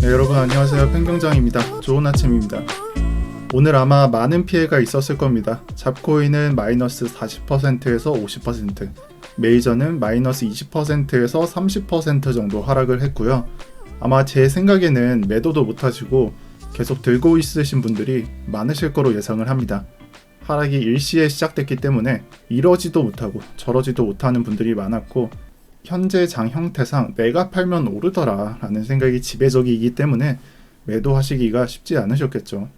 네, 여러분 안녕하세요. pen경장입니다. 좋은 아침입니다. 오늘 아마 많은 피해가 있었을 겁니다. 잡코인은 마이너스 40%에서 50%, 메이저는 마이너스 20%에서 30% 정도 하락을 했고요. 아마 제 생각에는 매도도 못하시고 계속 들고 있으신 분들이 많으실 거로 예상을 합니다. 하락이 일시에 시작됐기 때문에 이러지도 못하고 저러지도 못하는 분들이 많았고 현재 장 형태상 내가 팔면 오르더라 라는 생각이 지배적이기 때문에 매도하시기가 쉽지 않으셨겠죠.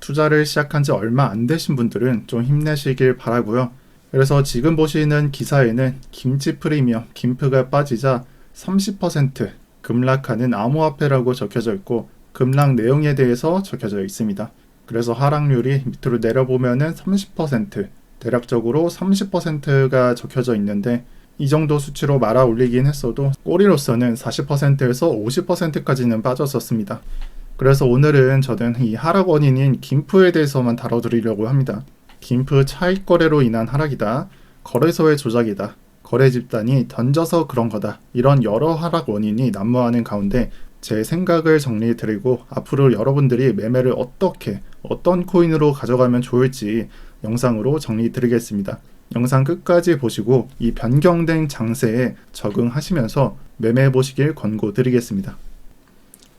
투자를 시작한 지 얼마 안 되신 분들은 좀 힘내시길 바라고요. 그래서 지금 보시는 기사에는 김치 프리미엄, 김프가 빠지자 30% 급락하는 암호화폐라고 적혀져 있고 급락 내용에 대해서 적혀져 있습니다. 그래서 하락률이 밑으로 내려보면은 30% 대략적으로 30%가 적혀져 있는데 이 정도 수치로 말아 올리긴 했어도 꼬리로서는 40%에서 50%까지는 빠졌었습니다. 그래서 오늘은 저는 이 하락 원인인 김프에 대해서만 다뤄드리려고 합니다. 김프 차익 거래로 인한 하락이다. 거래소의 조작이다. 거래 집단이 던져서 그런 거다. 이런 여러 하락 원인이 난무하는 가운데 제 생각을 정리해 드리고 앞으로 여러분들이 매매를 어떻게 어떤 코인으로 가져가면 좋을지 영상으로 정리해 드리겠습니다. 영상 끝까지 보시고 이 변경된 장세에 적응하시면서 매매해 보시길 권고드리겠습니다.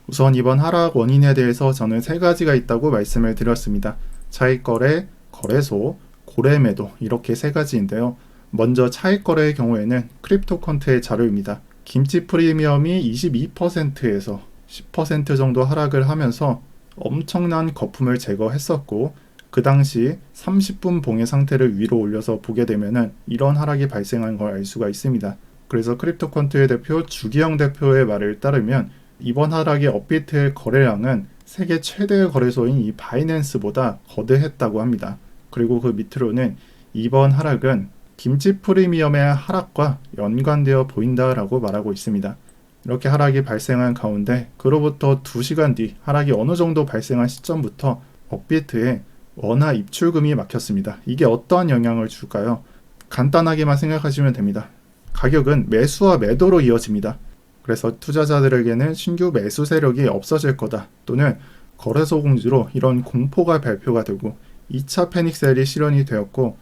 우선 이번 하락 원인에 대해서 저는 세 가지가 있다고 말씀을 드렸습니다. 차익 거래, 거래소, 고래 매도 이렇게 세 가지인데요. 먼저 차익 거래의 경우에는 크립토컨트의 자료입니다. 김치 프리미엄이 22%에서 10% 정도 하락을 하면서 엄청난 거품을 제거했었고 그 당시 30분 봉의 상태를 위로 올려서 보게 되면은 이런 하락이 발생한 걸 알 수가 있습니다. 그래서 크립토컨트의 대표 주기영 대표의 말을 따르면 이번 하락의 업비트의 거래량은 세계 최대 거래소인 이 바이낸스보다 거대했다고 합니다. 그리고 그 밑으로는 이번 하락은 김치 프리미엄의 하락과 연관되어 보인다라고 말하고 있습니다. 이렇게 하락이 발생한 가운데 그로부터 2시간 뒤 하락이 어느 정도 발생한 시점부터 업비트에 원화 입출금이 막혔습니다. 이게 어떠한 영향을 줄까요? 간단하게만 생각하시면 됩니다. 가격은 매수와 매도로 이어집니다. 그래서 투자자들에게는 신규 매수 세력이 없어질 거다 또는 거래소 공지로 이런 공포가 발표가 되고 2차 패닉셀이 실현이 되었고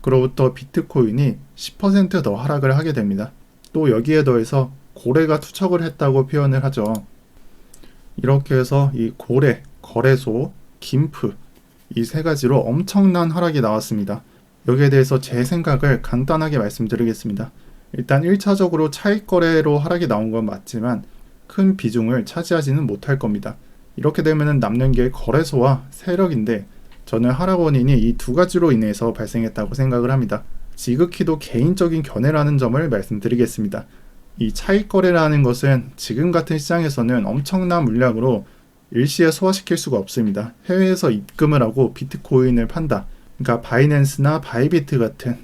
그로부터 비트코인이 10%더 하락을 하게 됩니다. 또 여기에 더해서 고래가 투척을 했다고 표현을 하죠. 이렇게 해서 이 고래, 거래소, 김프 이 세 가지로 엄청난 하락이 나왔습니다. 여기에 대해서 제 생각을 간단하게 말씀드리겠습니다. 일단 1차적으로 차익 거래로 하락이 나온 건 맞지만 큰 비중을 차지하지는 못할 겁니다. 이렇게 되면 남는 게 거래소와 세력인데 저는 하락 원인이 이 두 가지로 인해서 발생했다고 생각을 합니다. 지극히도 개인적인 견해라는 점을 말씀드리겠습니다. 이 차익 거래라는 것은 지금 같은 시장에서는 엄청난 물량으로 일시에 소화시킬 수가 없습니다. 해외에서 입금을 하고 비트코인을 판다. 그러니까 바이낸스나 바이비트 같은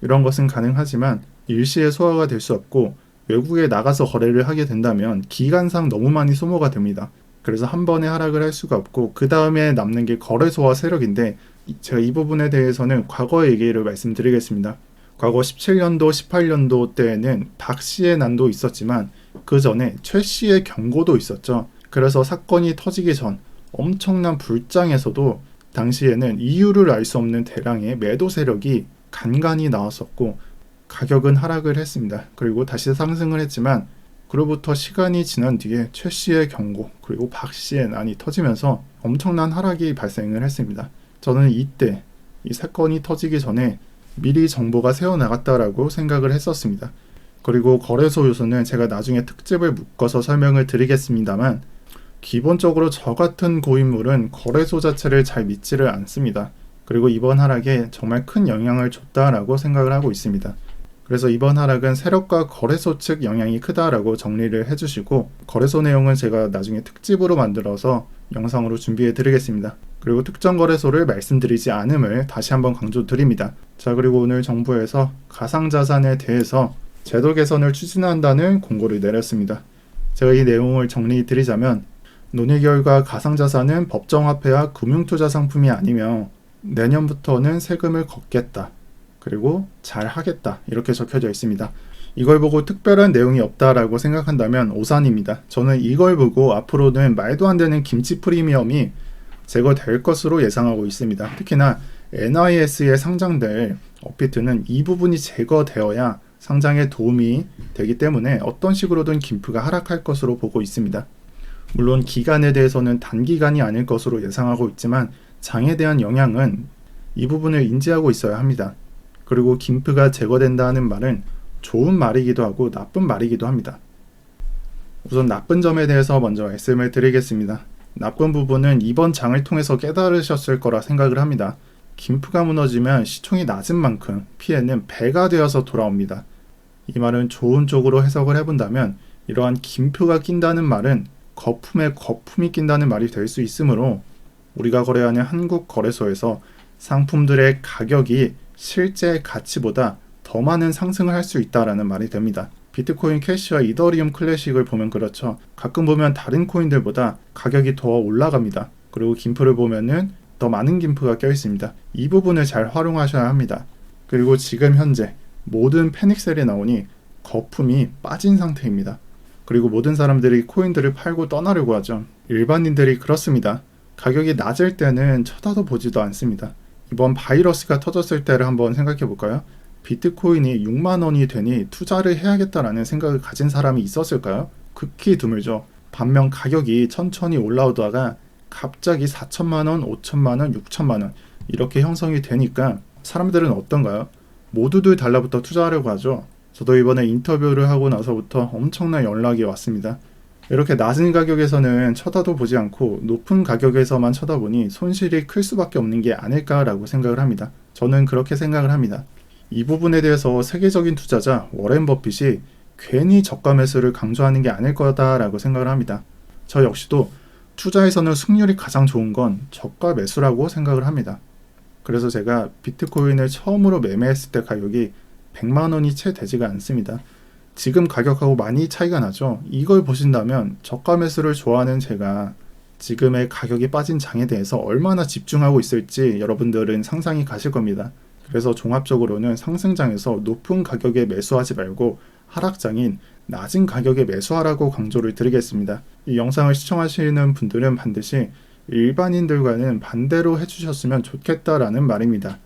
이런 것은 가능하지만 일시에 소화가 될 수 없고 외국에 나가서 거래를 하게 된다면 기간상 너무 많이 소모가 됩니다. 그래서 한 번에 하락을 할 수가 없고 그 다음에 남는 게 거래소와 세력인데 제가 이 부분에 대해서는 과거 얘기를 말씀드리겠습니다. 과거 17년도, 18년도 때에는 박 씨의 난도 있었지만 그 전에 최 씨의 경고도 있었죠. 그래서 사건이 터지기 전 엄청난 불장에서도 당시에는 이유를 알 수 없는 대량의 매도 세력이 간간히 나왔었고 가격은 하락을 했습니다. 그리고 다시 상승을 했지만 그로부터 시간이 지난 뒤에 최 씨의 경고 그리고 박 씨의 난이 터지면서 엄청난 하락이 발생을 했습니다. 저는 이때 이 사건이 터지기 전에 미리 정보가 새어나갔다라고 생각을 했었습니다. 그리고 거래소 요소는 제가 나중에 특집을 묶어서 설명을 드리겠습니다만 기본적으로 저 같은 고인물은 거래소 자체를 잘 믿지를 않습니다. 그리고 이번 하락에 정말 큰 영향을 줬다라고 생각을 하고 있습니다. 그래서 이번 하락은 세력과 거래소 측 영향이 크다라고 정리를 해주시고 거래소 내용은 제가 나중에 특집으로 만들어서 영상으로 준비해 드리겠습니다. 그리고 특정 거래소를 말씀드리지 않음을 다시 한번 강조드립니다. 자 그리고 오늘 정부에서 가상자산에 대해서 제도 개선을 추진한다는 공고를 내렸습니다. 제가 이 내용을 정리해 드리자면 논의 결과 가상자산은 법정화폐와 금융투자 상품이 아니며 내년부터는 세금을 걷겠다. 그리고 잘 하겠다. 이렇게 적혀져 있습니다. 이걸 보고 특별한 내용이 없다라고 생각한다면 오산입니다. 저는 이걸 보고 앞으로는 말도 안 되는 김치 프리미엄이 제거될 것으로 예상하고 있습니다. 특히나 NIS에 상장될 업비트는 이 부분이 제거되어야 상장에 도움이 되기 때문에 어떤 식으로든 김프가 하락할 것으로 보고 있습니다. 물론 기간에 대해서는 단기간이 아닐 것으로 예상하고 있지만 장에 대한 영향은 이 부분을 인지하고 있어야 합니다. 그리고 김프가 제거된다는 말은 좋은 말이기도 하고 나쁜 말이기도 합니다. 우선 나쁜 점에 대해서 먼저 말씀을 드리겠습니다. 나쁜 부분은 이번 장을 통해서 깨달으셨을 거라 생각을 합니다. 김프가 무너지면 시총이 낮은 만큼 피해는 배가 되어서 돌아옵니다. 이 말은 좋은 쪽으로 해석을 해본다면 이러한 김프가 낀다는 말은 거품에 거품이 낀다는 말이 될 수 있으므로 우리가 거래하는 한국 거래소에서 상품들의 가격이 실제 가치보다 더 많은 상승을 할 수 있다라는 말이 됩니다. 비트코인 캐시와 이더리움 클래식을 보면 그렇죠. 가끔 보면 다른 코인들보다 가격이 더 올라갑니다. 그리고 김프를 보면은 더 많은 김프가 껴 있습니다. 이 부분을 잘 활용하셔야 합니다. 그리고 지금 현재 모든 패닉셀이 나오니 거품이 빠진 상태입니다. 그리고 모든 사람들이 코인들을 팔고 떠나려고 하죠. 일반인들이 그렇습니다. 가격이 낮을 때는 쳐다도 보지도 않습니다. 이번 바이러스가 터졌을 때를 한번 생각해 볼까요? 비트코인이 6만 원이 되니 투자를 해야겠다라는 생각을 가진 사람이 있었을까요? 극히 드물죠. 반면 가격이 천천히 올라오다가 갑자기 4천만 원, 5천만 원, 6천만 원 이렇게 형성이 되니까 사람들은 어떤가요? 모두들 달라붙어 투자하려고 하죠. 저도 이번에 인터뷰를 하고 나서부터 엄청난 연락이 왔습니다. 이렇게 낮은 가격에서는 쳐다도 보지 않고 높은 가격에서만 쳐다보니 손실이 클 수밖에 없는 게 아닐까라고 생각을 합니다. 저는 그렇게 생각을 합니다. 이 부분에 대해서 세계적인 투자자 워렌 버핏이 괜히 저가 매수를 강조하는 게 아닐 거다라고 생각을 합니다. 저 역시도 투자에서는 승률이 가장 좋은 건 저가 매수라고 생각을 합니다. 그래서 제가 비트코인을 처음으로 매매했을 때 가격이 100만 원이 채 되지가 않습니다. 지금 가격하고 많이 차이가 나죠. 이걸 보신다면 저가 매수를 좋아하는 제가 지금의 가격이 빠진 장에 대해서 얼마나 집중하고 있을지 여러분들은 상상이 가실 겁니다. 그래서 종합적으로는 상승장에서 높은 가격에 매수하지 말고 하락장인 낮은 가격에 매수하라고 강조를 드리겠습니다. 이 영상을 시청하시는 분들은 반드시 일반인들과는 반대로 해주셨으면 좋겠다라는 말입니다.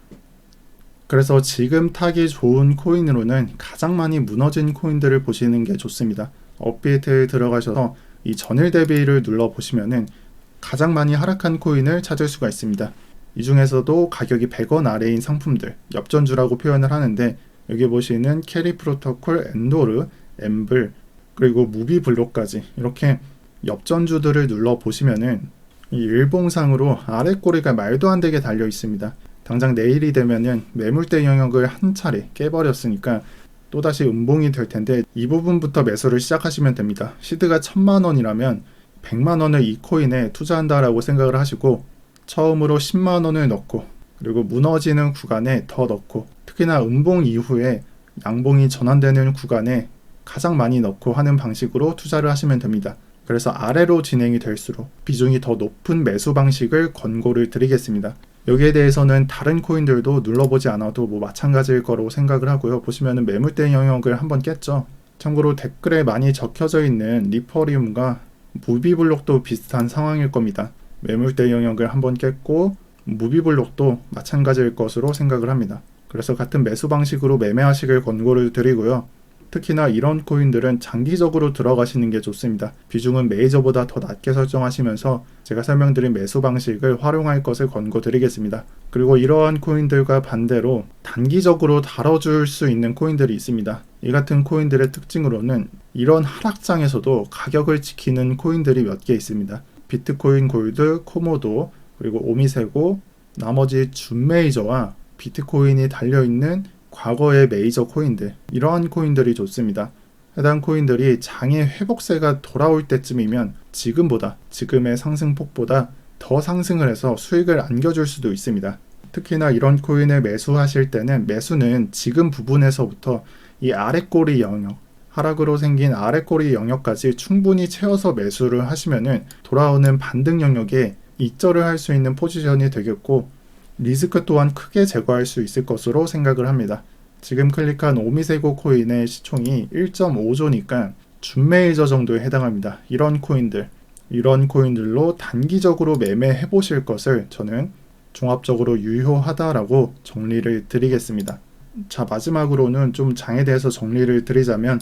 그래서 지금 타기 좋은 코인으로는 가장 많이 무너진 코인들을 보시는 게 좋습니다. 업비트에 들어가셔서 이 전일 대비를 눌러 보시면은 가장 많이 하락한 코인을 찾을 수가 있습니다. 이 중에서도 가격이 100원 아래인 상품들, 엽전주라고 표현을 하는데 여기 보시는 캐리 프로토콜, 엔도르, 엠블, 그리고 무비 블록까지 이렇게 엽전주들을 눌러 보시면은 이 일봉상으로 아래 꼬리가 말도 안 되게 달려 있습니다. 당장 내일이 되면은 매물대 영역을 한 차례 깨버렸으니까 또다시 음봉이 될 텐데 이 부분부터 매수를 시작하시면 됩니다. 시드가 천만 원이라면 100만 원을 이 코인에 투자한다라고 생각을 하시고 처음으로 10만 원을 넣고 그리고 무너지는 구간에 더 넣고 특히나 음봉 이후에 양봉이 전환되는 구간에 가장 많이 넣고 하는 방식으로 투자를 하시면 됩니다. 그래서 아래로 진행이 될수록 비중이 더 높은 매수 방식을 권고를 드리겠습니다. 여기에 대해서는 다른 코인들도 눌러보지 않아도 뭐 마찬가지일 거로 생각을 하고요. 보시면은 매물대 영역을 한번 깼죠. 참고로 댓글에 많이 적혀져 있는 리퍼리움과 무비블록도 비슷한 상황일 겁니다. 매물대 영역을 한번 깼고 무비블록도 마찬가지일 것으로 생각을 합니다. 그래서 같은 매수 방식으로 매매하시길 권고를 드리고요. 특히나 이런 코인들은 장기적으로 들어가시는 게 좋습니다. 비중은 메이저보다 더 낮게 설정하시면서 제가 설명드린 매수 방식을 활용할 것을 권고드리겠습니다. 그리고 이러한 코인들과 반대로 단기적으로 다뤄줄 수 있는 코인들이 있습니다. 이 같은 코인들의 특징으로는 이런 하락장에서도 가격을 지키는 코인들이 몇 개 있습니다. 비트코인 골드, 코모도, 그리고 오미세고, 나머지 준메이저와 비트코인이 달려있는 과거의 메이저 코인들, 이러한 코인들이 좋습니다. 해당 코인들이 장의 회복세가 돌아올 때쯤이면 지금보다, 지금의 상승폭보다 더 상승을 해서 수익을 안겨줄 수도 있습니다. 특히나 이런 코인을 매수하실 때는 매수는 지금 부분에서부터 이 아래꼬리 영역, 하락으로 생긴 아래꼬리 영역까지 충분히 채워서 매수를 하시면은 돌아오는 반등 영역에 입절을 할 수 있는 포지션이 되겠고 리스크 또한 크게 제거할 수 있을 것으로 생각을 합니다. 지금 클릭한 오미세고 코인의 시총이 1.5조니까 준메이저 정도에 해당합니다. 이런 코인들, 이런 코인들로 단기적으로 매매해 보실 것을 저는 종합적으로 유효하다라고 정리를 드리겠습니다. 자, 마지막으로는 좀 장에 대해서 정리를 드리자면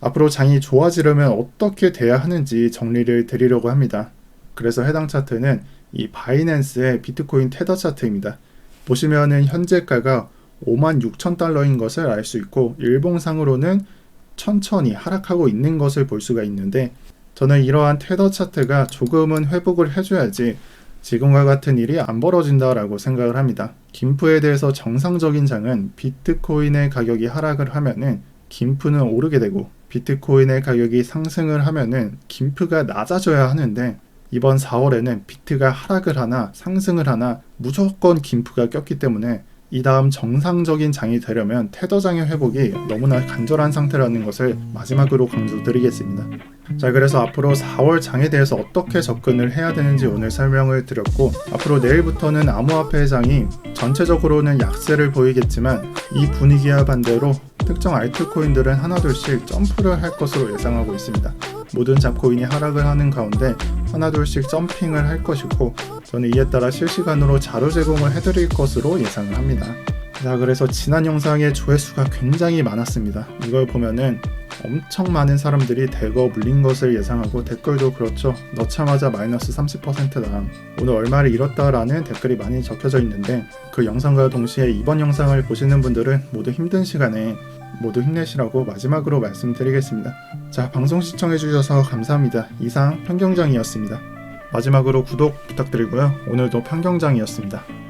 앞으로 장이 좋아지려면 어떻게 돼야 하는지 정리를 드리려고 합니다. 그래서 해당 차트는 이 바이낸스의 비트코인 테더 차트입니다. 보시면은 현재가가 5만 6천 달러인 것을 알 수 있고 일봉상으로는 천천히 하락하고 있는 것을 볼 수가 있는데 저는 이러한 테더 차트가 조금은 회복을 해줘야지 지금과 같은 일이 안 벌어진다라고 생각을 합니다. 김프에 대해서 정상적인 장은 비트코인의 가격이 하락을 하면은 김프는 오르게 되고 비트코인의 가격이 상승을 하면은 김프가 낮아져야 하는데 이번 4월에는 비트가 하락을 하나 상승을 하나 무조건 김프가 꼈기 때문에 이 다음 정상적인 장이 되려면 테더장의 회복이 너무나 간절한 상태라는 것을 마지막으로 강조드리겠습니다. 자, 그래서 앞으로 4월 장에 대해서 어떻게 접근을 해야 되는지 오늘 설명을 드렸고, 앞으로 내일부터는 암호화폐 장이 전체적으로는 약세를 보이겠지만, 이 분위기와 반대로 특정 알트코인들은 하나둘씩 점프를 할 것으로 예상하고 있습니다. 모든 잡코인이 하락을 하는 가운데 하나둘씩 점핑을 할 것이고, 저는 이에 따라 실시간으로 자료 제공을 해드릴 것으로 예상을 합니다. 자, 그래서 지난 영상의 조회수가 굉장히 많았습니다. 이걸 보면은 엄청 많은 사람들이 대거 물린 것을 예상하고 댓글도 그렇죠. 넣자마자 마이너스 30%다. 오늘 얼마를 잃었다라는 댓글이 많이 적혀져 있는데 그 영상과 동시에 이번 영상을 보시는 분들은 모두 힘든 시간에 모두 힘내시라고 마지막으로 말씀드리겠습니다. 자, 방송 시청해주셔서 감사합니다. 이상 평경장이었습니다. 마지막으로 구독 부탁드리고요. 오늘도 평경장이었습니다.